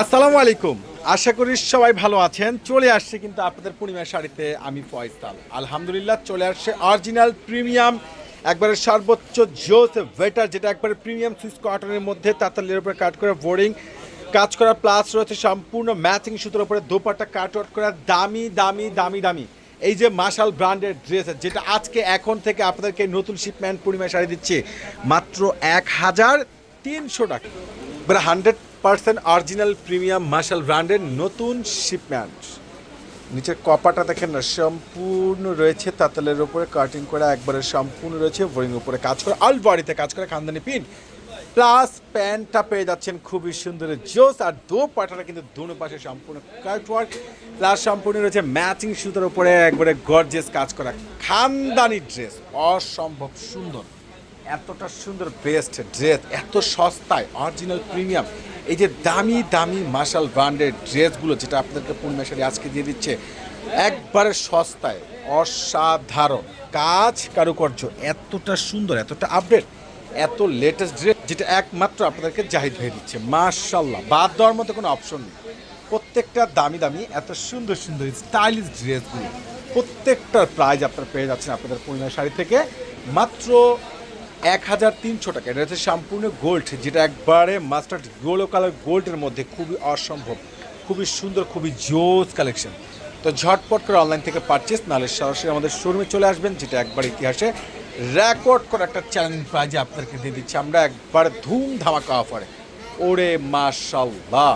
আসসালামু আলাইকুম। আশা করি সবাই ভালো আছেন। চলে আসছে কিন্তু আপনাদের পূর্ণিমা শাড়িতে আমি ফয়সাল আলহামদুলিল্লাহ চলে আসছে অরিজিনাল প্রিমিয়াম, একবারে সর্বোচ্চ জোস ওয়েটার, যেটা একবারে প্রিমিয়াম সুইস কটনের মধ্যে তাতালের উপরে কাট করে বোর্ডিং, কাজ করা প্লাস রয়েছে সম্পূর্ণ ম্যাচিং সুতোর উপরে দোপাট্টা কাট আউট করা, দামি দামি দামি দামি। এই যে মার্শাল ব্র্যান্ডের ড্রেস, যেটা আজকে, এখন থেকে আপনাদেরকে নতুন শিপম্যান্ট পূর্ণিমা শাড়ি দিচ্ছে, মাত্র এক হাজার তিনশো টাকা। এবারে hundred percent original premium Marshal ব্র্যান্ডের নতুন শিপম্যান্ট নিচের কপাটা দেখেন না সম্পূর্ণ রয়েছে তাতালের উপরে কাটিং করা একবারে সম্পূর্ণ রয়েছে, বোরিং উপরে কাজ করা অল বডিতে কাজ করা খানদানি পিন প্লাস প্যান্টটা পেয়ে যাচ্ছেন খুবই সুন্দর জোস, আর দো পাটাটা কিন্তু দুনো পাশে সম্পূর্ণ কাট ওয়ার্ক প্লাস সম্পূর্ণ রয়েছে ম্যাচিং সুতার উপরে একবারে গর্জেস কাজ করা খানদানি ড্রেস অসম্ভব সুন্দর। এতটা সুন্দর বেস্ট ড্রেস এত সস্তায় অরিজিনাল প্রিমিয়াম এই যে দামি দামি মার্শাল ব্র্যান্ডের ড্রেসগুলো যেটা আপনাদেরকে পূর্ণিমাশারি আজকে দিয়ে দিচ্ছে, একবারে সস্তায়, অসাধারণ। কাজ কারুকার্য, এতটা সুন্দর, এতটা আপডেট এত লেটেস্ট ড্রেস যেটা একমাত্র আপনাদেরকে জাহিদ হয়ে দিচ্ছে। মার্শাল্লাহ বাদ দেওয়ার মতো কোনো অপশন নেই। প্রত্যেকটা দামি দামি, এত সুন্দর সুন্দর স্টাইলিশ ড্রেসগুলো প্রত্যেকটার প্রাইজ আপনারা পেয়ে যাচ্ছেন আপনাদের পূর্ণিমা শাড়ি থেকে। মাত্র এক হাজার তিনশো টাকা। এটা হচ্ছে সম্পূর্ণ গোল্ড যেটা একবারে মাস্টার্ড গোলো কালার গোল্ডের মধ্যে খুবই অসম্ভব, খুবই সুন্দর, খুবই জোস কালেকশন তো ঝটপট করে অনলাইন থেকে পারচেস নাহলে সরাসরি আমাদের শোরুমে চলে আসবেন, যেটা একবার ইতিহাসে রেকর্ড করে একটা চ্যালেঞ্জ প্রাইজে আপনাদেরকে দিয়ে দিচ্ছি। আমরা একবার ধুম ধামাকা অফারে ওরে মাশাল্লাহ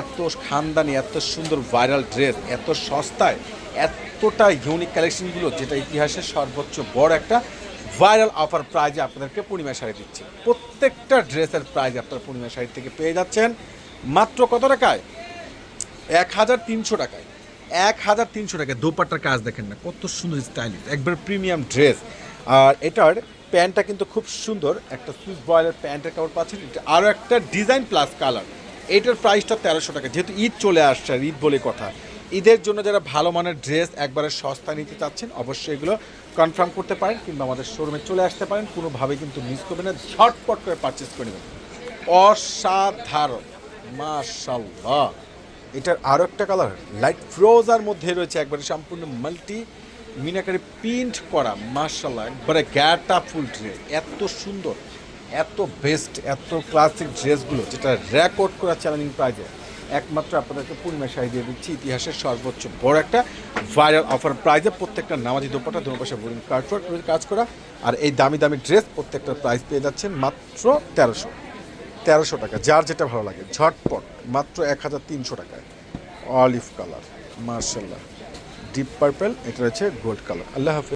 এত খানদানি, এত সুন্দর ভাইরাল ড্রেস এত সস্তায়, এতটা ইউনিক কালেকশনগুলো যেটা ইতিহাসের সর্বোচ্চ বড় একটা ভাইরাল অফার প্রাইজে আপনাদেরকে পূর্ণিমা শাড়ি দিচ্ছি। প্রত্যেকটা ড্রেসের প্রাইজ আপনারা পূর্ণিমা শাড়ি থেকে পেয়ে যাচ্ছেন। মাত্র কত টাকায়? এক হাজার তিনশো টাকায়। এক হাজার তিনশো টাকায়। দোপাট্টার কাজ দেখেন না, কত সুন্দর স্টাইলিশ একবার প্রিমিয়াম ড্রেস আর এটার প্যান্টটা কিন্তু খুব সুন্দর, একটা সুইচ বয়েলের প্যান্টের কাপড় পাচ্ছেন। আরও একটা ডিজাইন প্লাস কালার এটার প্রাইসটা তেরোশো টাকা। যেহেতু ঈদ চলে আসছে ঈদ বলে কথা ঈদের জন্য যারা ভালো মানের ড্রেস একবারে সস্তা নিতে চাচ্ছেন, অবশ্যই এগুলো কনফার্ম করতে পারেন কিংবা আমাদের শোরুমে চলে আসতে পারেন। কোনোভাবে কিন্তু মিস করবেন না। ঝটপট করে পারচেস করে নেবেন। অসাধারণ। মাশাল্লাহ এটার আরও একটা কালার লাইট ফ্রোজার মধ্যে রয়েছে একবারে সম্পূর্ণ মাল্টি মিনাকারি প্রিন্ট করা। মার্শাল্লাহ একবারে গ্যাটা ফুল ড্রেস এত সুন্দর, এত বেস্ট এত ক্লাসিক ড্রেসগুলো যেটা রেকর্ড করা চ্যালেঞ্জিং প্রাইজে একমাত্র আপনাদেরকে পূর্ণিমা শাড়ি দিয়ে দিচ্ছি। ইতিহাসের সর্বোচ্চ বড় একটা ভাইরাল অফার প্রাইজে প্রত্যেকটা নামাজি দোপাটা দুটো পাশে বোরিং কার্টওয়ার্ক কাজ করা। আর এই দামি দামি ড্রেস প্রত্যেকটা প্রাইস পেয়ে যাচ্ছেন মাত্র তেরোশো। তেরোশো টাকা, যার যেটা ভালো লাগে। ঝটপট, মাত্র এক হাজার তিনশো টাকায়। অলিভ কালার মার্শাল্লাহ ডিপ পার্পেল এটা রয়েছে গোল্ড কালার আল্লাহ হাফিজ।